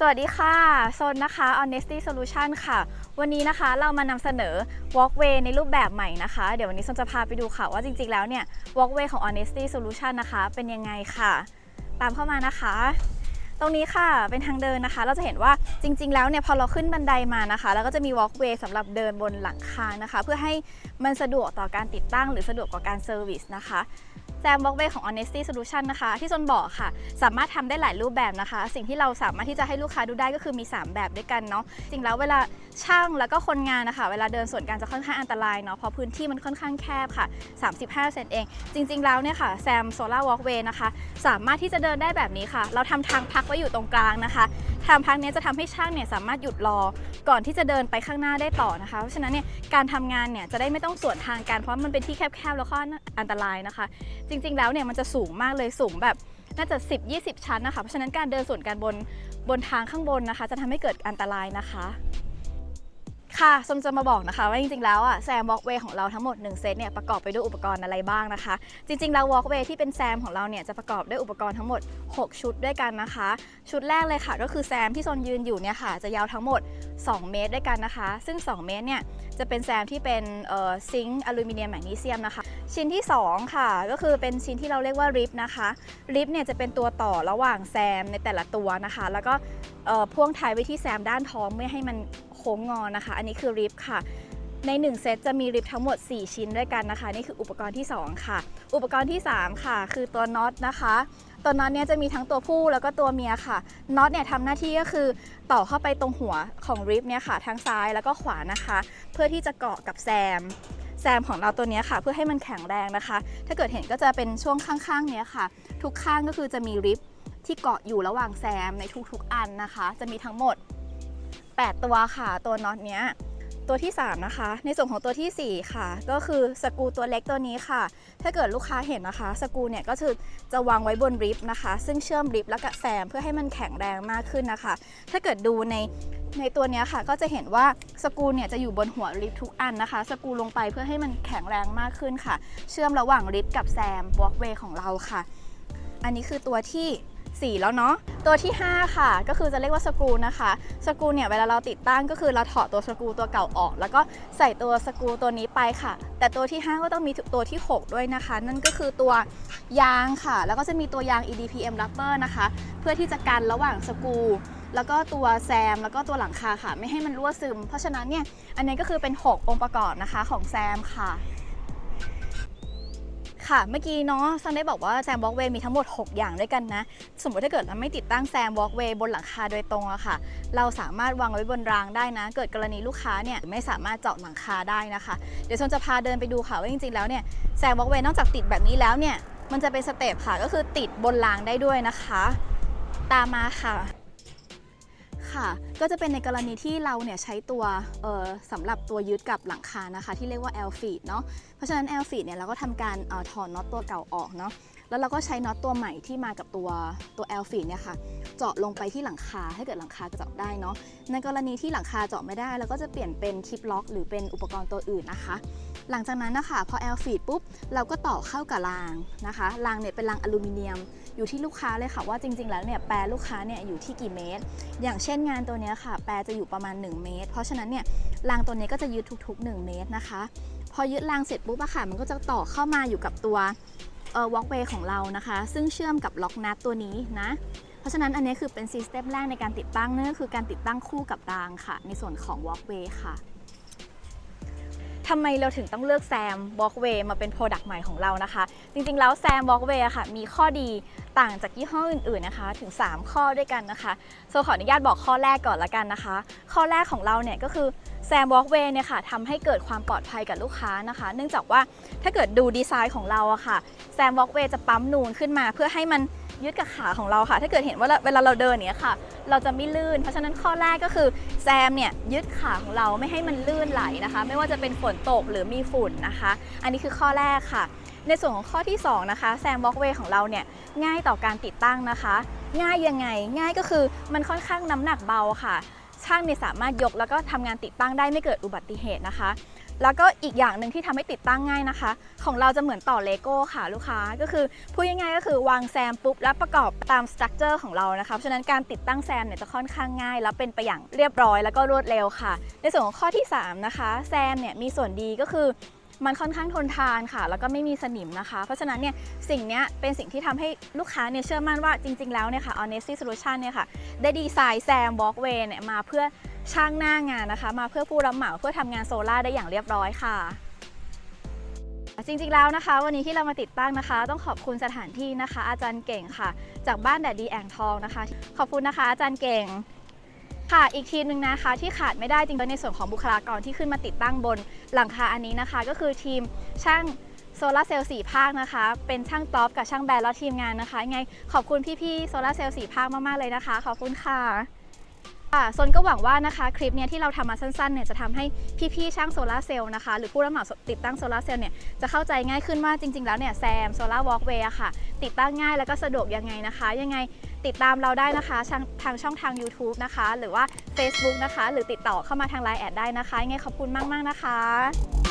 สวัสดีค่ะโซนนะคะ Honesty Solution ค่ะ วันนี้นะคะเรามานำเสนอ Walkway ในรูปแบบใหม่นะคะ เดี๋ยววันนี้โซนจะพาไปดูค่ะว่าจริงๆแล้วเนี่ย Walkway ของ Honesty Solution นะคะ เป็นยังไงค่ะ ตามเข้ามานะคะ ตรงนี้ค่ะเป็นทางเดินนะคะ เราจะเห็นว่าจริง ๆ แล้วเนี่ยพอเราขึ้นบันไดมานะคะแล้วก็จะมี walkway สำหรับเดินบนหลังคานะคะ เพื่อให้มันสะดวกต่อการติดตั้ง หรือสะดวกต่อการเซอร์วิสนะคะแซม walkway ของ Honesty Solution นะคะ ที่ซนบอกค่ะ สามารถทำได้หลายรูปแบบนะคะ สิ่งที่เราสามารถที่จะให้ลูกค้าดูได้ก็คือมี 3 แบบด้วยกันเนาะจริงแล้วเวลาช่างแล้วก็คนงานนะคะเวลาเดินส่วนกันจะค่อนข้างอันตรายเนาะเพราะพื้นที่มันค่อนข้างแคบค่ะ 35เซนเอง จริง ๆ แล้วเนี่ยค่ะแซมโซล่าวอล์กเวย์นะคะ สามารถที่จะเดินได้แบบนี้ค่ะ เราทำทางพักไว้อยู่ตรงกลางนะคะ ทางพักนี้จะทำให้ช่างเนี่ยสามารถหยุดรอ ก่อนที่จะเดินไปข้างหน้าได้ต่อนะคะ เพราะฉะนั้นเนี่ยการทำงานเนี่ยจะได้ไม่ต้องสวนทางกันเพราะมันเป็นที่แคบๆแล้วก็อันตรายนะคะ จริงๆแล้วเนี่ยมันจะสูงมากเลยสูงแบบน่าจะ 10-20 ชั้นนะคะ เพราะฉะนั้นการเดินสวนกันบนบนทางข้างบนนะคะ จะทำให้เกิดอันตรายนะคะ ค่ะสมจะมาบอกนะคะว่าจริงๆ แล้วอะแซมวอล์กเวย์ของเราทั้งหมด 1 เซตเนี่ยประกอบไปด้วยอุปกรณ์อะไรบ้างนะคะ จริงๆ แล้ววอล์กเวย์ที่เป็นแซมของเราเนี่ยจะประกอบด้วยอุปกรณ์ทั้งหมด 6 ชุดด้วยกันนะคะ ชุดแรกเลยค่ะ ก็คือแซมที่โซนยืนอยู่เนี่ยค่ะจะยาวทั้งหมด 2 เมตรด้วยกันนะคะ ซึ่ง 2 เมตรเนี่ยจะเป็นแซมที่เป็นซิงค์อลูมิเนียมแมกนีเซียมนะคะ ชิ้นที่ 2 ค่ะ ก็คือเป็นชิ้นที่เราเรียกว่าริบนะคะริบเนี่ยจะเป็นตัวต่อระหว่างแซมในแต่ละตัวนะคะ แล้วก็พ่วงท้ายไว้ที่แซมด้านท้องไม่ให้มันโค้งงอนะคะ อันนี้คือริบค่ะ ใน 1 เซตจะมีริบทั้งหมด 4 ชิ้นด้วยกันนะคะ นี่คืออุปกรณ์ที่ 2 ค่ะ อุปกรณ์ที่ 3 ค่ะ คือตัวน็อตนะคะตัวน็อตเนี่ยจะมีทั้งตัวผู้แล้วก็ตัวเมียค่ะน็อตเนี่ยทำหน้าที่ก็คือต่อเข้าไปตรงหัวของริบเนี่ยค่ะทั้งซ้ายแล้วก็ขวานะคะ เพื่อที่จะเกาะกับแซมแซมของเราตัวนี้ค่ะ เพื่อให้มันแข็งแรงนะคะ ถ้าเกิดเห็นก็จะเป็นช่วงข้างๆเนี้ยค่ะ ทุกข้างก็คือจะมีริบที่เกาะอยู่ระหว่างแซมในทุกๆอันนะคะ จะมีทั้งหมด 8 ตัวค่ะ ตัวน็อตเนี้ย ตัวที่ 3 นะคะ ในส่วนของตัวทีสี่ 4 ค่ะ ก็คือสกูตัวเล็กตัวนี้ค่ะ ถ้าเกิดลูกค้าเห็นนะคะ สกูเนี่ยก็คือจะวางไว้บนริบนะคะ ซึ่งเชื่อมริบแล้วก็แซมเพื่อให้มันแข็งแรงมากขึ้นนะคะ ถ้าเกิดดูในในตัวนี้ค่ะ ก็จะเห็นว่าสกูเนี่ยจะอยู่บนหัวริบทุกอันนะคะ สกูลงไปเพื่อให้มันแข็งแรงมากขึ้นค่ะ เชื่อมระหว่างริบกับแซมวอล์กเวย์ของเราค่ะ อันนี้คือตัวที่ 4 แล้วเนาะตัวที่ 5 ค่ะ ก็คือจะเรียกว่าสกรูนะคะสกรูเนี่ยเวลาเราติดตั้งก็คือเราถอดตัวสกรูตัวเก่าออก แล้วก็ใส่ตัวสกรูตัวนี้ไปค่ะ แต่ตัวที่ 5 ก็ต้องมีตัวที่ 6 ด้วยนะคะ นั่นก็คือตัวยางค่ะ แล้วก็จะมีตัวยาง EDPM rubber นะคะ เพื่อที่จะกันระหว่างสกรูแล้วก็ตัวแซม แล้วก็ตัวหลังคาค่ะ ไม่ให้มันรั่วซึม เพราะฉะนั้นเนี่ยอันนี้ก็คือเป็น 6 องค์ประกอบนะคะของแซมค่ะ ค่ะ เมื่อกี้เนาะซันได้บอกว่าแซมวอล์กเวย์มีทั้งหมด 6 อย่างด้วยกันนะ สมมติถ้าเกิดเราไม่ติดตั้งแซมวอล์กเวย์บนหลังคาโดยตรงอะค่ะ เราสามารถวางไว้บนรางได้นะ เกิดกรณีลูกค้าเนี่ยไม่สามารถเจาะหลังคาได้นะคะ เดี๋ยวซันจะพาเดินไปดูค่ะว่าจริงๆแล้วเนี่ยแซมวอล์กเวย์นอกจากติดแบบนี้แล้วเนี่ยมันจะเป็นสเต็ปค่ะก็คือติดบนรางได้ด้วยนะคะ ตามมาค่ะ ค่ะ ก็จะเป็นในกรณีที่เราเนี่ยใช้ตัวสำหรับตัวยึดกับหลังคานะคะ ที่เรียกว่า L feed เนาะเพราะฉะนั้น L feed เนี่ยเราก็ทำการออถอนน็อตตัวเก่าออกเนาะแล้วเราก็ใช้น็อตตัวใหม่ที่มากับตัวตัว L feed เนี่ยค่ะเจาะลงไปที่หลังคาให้เกิดหลังคาเจาะได้เนาะในกรณีที่หลังคาเจาะไม่ได้เราก็จะเปลี่ยนเป็นคลิปล็อก หรือเป็นอุปกรณ์ตัวอื่นนะคะ หลังจากนั้นนะคะพอ L feed ปุ๊บเราก็ต่อเข้ากับรางนะคะรางเนี่ยเป็นรางอลูมิเนียม อยู่ที่ลูกค้าเลยค่ะว่าจริง ๆ แล้วเนี่ยแปรลูกค้าเนี่ยอยู่ที่กี่เมตร อย่างเช่นงานตัวนี้ค่ะ แปรจะอยู่ประมาณ 1 เมตร เพราะฉะนั้นเนี่ยรางตัวนี้ก็จะยึดทุก ๆ 1 เมตรนะคะ พอยึดรางเสร็จปุ๊บอะค่ะ มันก็จะต่อเข้ามาอยู่กับตัวเอ่อ walkway ของเรานะคะ ซึ่งเชื่อมกับล็อกนัดตัวนี้นะเพราะฉะนั้นอันนี้คือเป็นซีสเต็ปแรกในการติดตั้งนั่นก็คือการติดตั้งคู่กับรางค่ะ ในส่วนของ walkway ค่ะ ทำไมเราถึงต้องเลือกแซม Walkway มาเป็น Product ใหม่ของเรานะคะ จริงๆ แล้วแซม Walkway อะค่ะ มีข้อดีต่างจากยี่ห้ออื่นๆ นะคะ ถึง 3 ข้อด้วยกันนะคะโซขออนุญาตบอกข้อแรกก่อนละกันนะคะ ข้อแรกของเราเนี่ยก็คือแซม Walkway เนี่ยค่ะทำให้เกิดความปลอดภัยกับลูกค้านะคะ เนื่องจากว่าถ้าเกิดดูดีไซน์ของเราอะค่ะแซม Walkway จะปั๊มนูนขึ้นมาเพื่อให้มัน ยึดกับขาของเราค่ะ ถ้าเกิดเห็นว่าเวลาเราเดินเนี้ยค่ะ เราจะไม่ลื่น เพราะฉะนั้นข้อแรกก็คือแซมเนี่ยยึดขาของเราไม่ให้มันลื่นไหลนะคะ ไม่ว่าจะเป็นฝนตกหรือมีฝุ่นนะคะ อันนี้คือข้อแรกค่ะ ในส่วนของข้อที่สองนะคะแซมบล็อกเวย์ของเราเนี่ยง่ายต่อการติดตั้งนะคะ ง่ายยังไง ง่ายก็คือมันค่อนข้างน้ำหนักเบาค่ะ ช่างเนี่ยสามารถยกแล้วก็ทำงานติดตั้งได้ไม่เกิดอุบัติเหตุนะคะ แล้วก็อีกอย่างหนึ่งที่ทำให้ติดตั้งง่ายนะคะ ของเราจะเหมือนต่อเลโก้ค่ะลูกค้าก็คือพูดง่ายๆก็คือวางแซมปุ๊บแล้วประกอบตามสตรัคเจอร์ของเรานะคะเพราะฉะนั้นการติดตั้งแซมเนี่ยจะค่อนข้างง่าย แล้วเป็นไปอย่างเรียบร้อยแล้วก็รวดเร็วค่ะ ในส่วนของข้อที่ 3 นะคะ แซมเนี่ยมีส่วนดีก็คือ มันค่อนข้างทนทานค่ะ แล้วก็ไม่มีสนิมนะคะ เพราะฉะนั้นเนี่ยสิ่งนี้เป็นสิ่งที่ทำให้ลูกค้าเนี่ยเชื่อมั่นว่าจริง ๆ แล้วเนี่ยค่ะ Honesty Solution เนี่ยค่ะ ได้ดีไซน์แซม Walkway เนี่ยมาเพื่อช่างหน้างานนะคะ มาเพื่อผู้รับเหมาเพื่อทำงานโซลาได้อย่างเรียบร้อยค่ะจริงๆแล้วนะคะ วันนี้ที่เรามาติดตั้งนะคะ ต้องขอบคุณสถานที่นะคะ อาจารย์เก่งค่ะ จากบ้านแดดดีแอ่งทองนะคะ ขอบคุณนะคะ อาจารย์เก่ง ค่ะ อีกทีมหนึ่งนะคะที่ขาดไม่ได้จริงๆในส่วนของบุคลากรที่ขึ้นมาติดตั้งบนหลังคาอันนี้นะคะ ก็คือทีมช่างโซลาร์เซลล์สี่ภาคนะคะ เป็นช่างท็อปกับช่างแบรนด์และทีมงานนะคะยังไงขอบคุณพี่ๆโซลาร์เซลล์สี่ภาคมากๆเลยนะคะ ขอบคุณค่ะ ค่ะซนก็หวังว่านะคะคลิปเนี้ยที่เราทำมาสั้นๆเนี่ยจะทำให้พี่ๆช่างโซลาร์เซลล์นะคะหรือผู้รับเหมาติดตั้งโซลาร์เซลล์เนี่ยจะเข้าใจง่ายขึ้นว่าจริง ๆ แล้วเนี่ยแซมโซลาร์วอล์กเวย์ค่ะ ติดตั้งง่ายแล้วก็สะดวกยังไงนะคะ ยังไงติดตามเราได้นะคะทางทางช่องทาง YouTube นะคะ หรือว่า Facebook นะคะ หรือติดต่อเข้ามาทาง Line แอดได้นะคะยังไงขอบคุณมาก ๆ นะคะ